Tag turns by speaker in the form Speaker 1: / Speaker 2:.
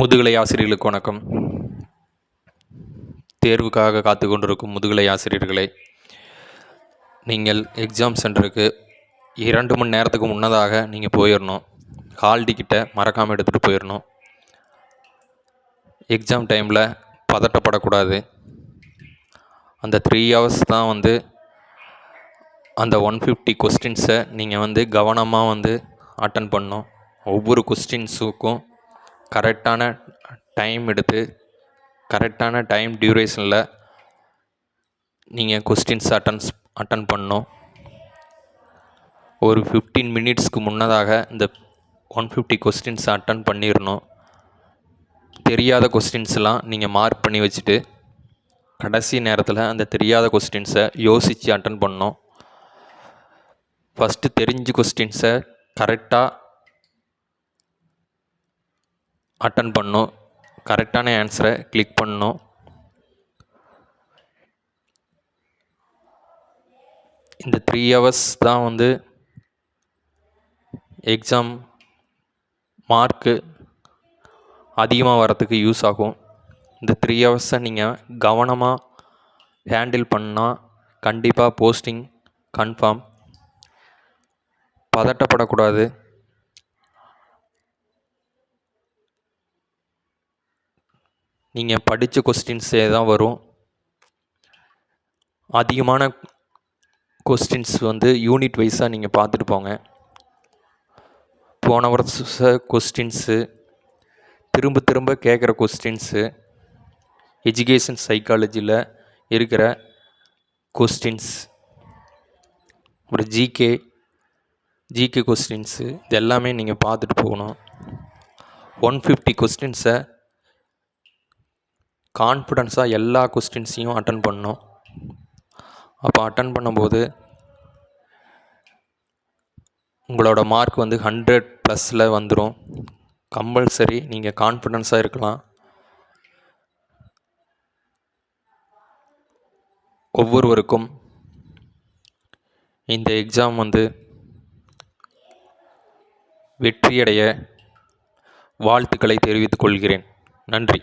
Speaker 1: முதுகலை ஆசிரியர்களுக்கு வணக்கம். தேர்வுக்காக காத்து கொண்டிருக்கும் முதுகலை ஆசிரியர்களே நீங்கள் எக்ஸாம் சென்டருக்கு இரண்டு மணி நேரத்துக்கு முன்னதாக நீங்கள் போயிடணும் ஹால் டிக்கெட்டை மறக்காமல் எடுத்துகிட்டு போயிடணும் எக்ஸாம் டைமில் பதட்டப்படக்கூடாது. அந்த த்ரீ ஹவர்ஸ் தான் வந்து அந்த ஒன் ஃபிஃப்டி கொஸ்டின்ஸை நீங்கள் வந்து கவனமாக வந்து அட்டன் பண்ணணும். ஒவ்வொரு கொஸ்டின்ஸுக்கும் கரெக்டான டைம் எடுத்து கரெக்டான டைம் டியூரேஷனில் நீங்கள் கொஸ்டின்ஸ் அட்டன்ஸ் அட்டன் பண்ணணும். ஒரு ஃபிஃப்டீன் மினிட்ஸ்க்கு முன்னதாக இந்த ஒன் ஃபிஃப்டி கொஸ்டின்ஸ் அட்டன் பண்ணிடணும் தெரியாத கொஸ்டின்ஸ்லாம் நீங்கள் மார்க் பண்ணி வச்சுட்டு கடைசி நேரத்தில் அந்த தெரியாத கொஸ்டின்ஸை யோசித்து அட்டன் பண்ணணும். ஃபஸ்ட்டு தெரிஞ்ச கொஸ்டின்ஸை கரெக்டாக அட்டன் பண்ணும். கரெக்டான ஆன்சரை கிளிக் பண்ணும். இந்த த்ரீ ஹவர்ஸ் தான் வந்து எக்ஸாம் மார்க்கு அதிகமாக வரத்துக்கு யூஸ் ஆகும். இந்த த்ரீ ஹவர்ஸை நீங்கள் கவனமாக ஹேண்டில் பண்ணால் கண்டிப்பாக போஸ்டிங் கன்ஃபார்ம் பதட்டப்படக்கூடாது. நீங்கள் படித்த கொஸ்டின்ஸே தான் வரும். அதிகமான கொஸ்டின்ஸ் வந்து யூனிட் வைஸாக நீங்கள் பார்த்துட்டு போங்க. போன வருஷ கொஸ்டின்ஸு திரும்ப திரும்ப கேட்குற கொஸ்டின்ஸு எஜுகேஷன் சைக்காலஜியில் இருக்கிற கொஸ்டின்ஸ் ஒரு ஜிகே ஜிகே கொஸ்டின்ஸு இது எல்லாமே நீங்கள் பார்த்துட்டு போகணும். ஒன் ஃபிஃப்டி கொஸ்டின்ஸை கான்ஃபிடென்ஸாக எல்லா கொஸ்டின்ஸையும் அட்டன் பண்ணோம். அப்போ அட்டன் பண்ணும்போது உங்களோட மார்க் வந்து ஹண்ட்ரட் ப்ளஸில் வந்துடும் கம்பல்சரி நீங்கள் கான்ஃபிடென்ஸாக இருக்கலாம். ஒவ்வொருவருக்கும் இந்த எக்ஸாம் வந்து வெற்றியடைய வாழ்த்துக்களை தெரிவித்துக் கொள்கிறேன். நன்றி.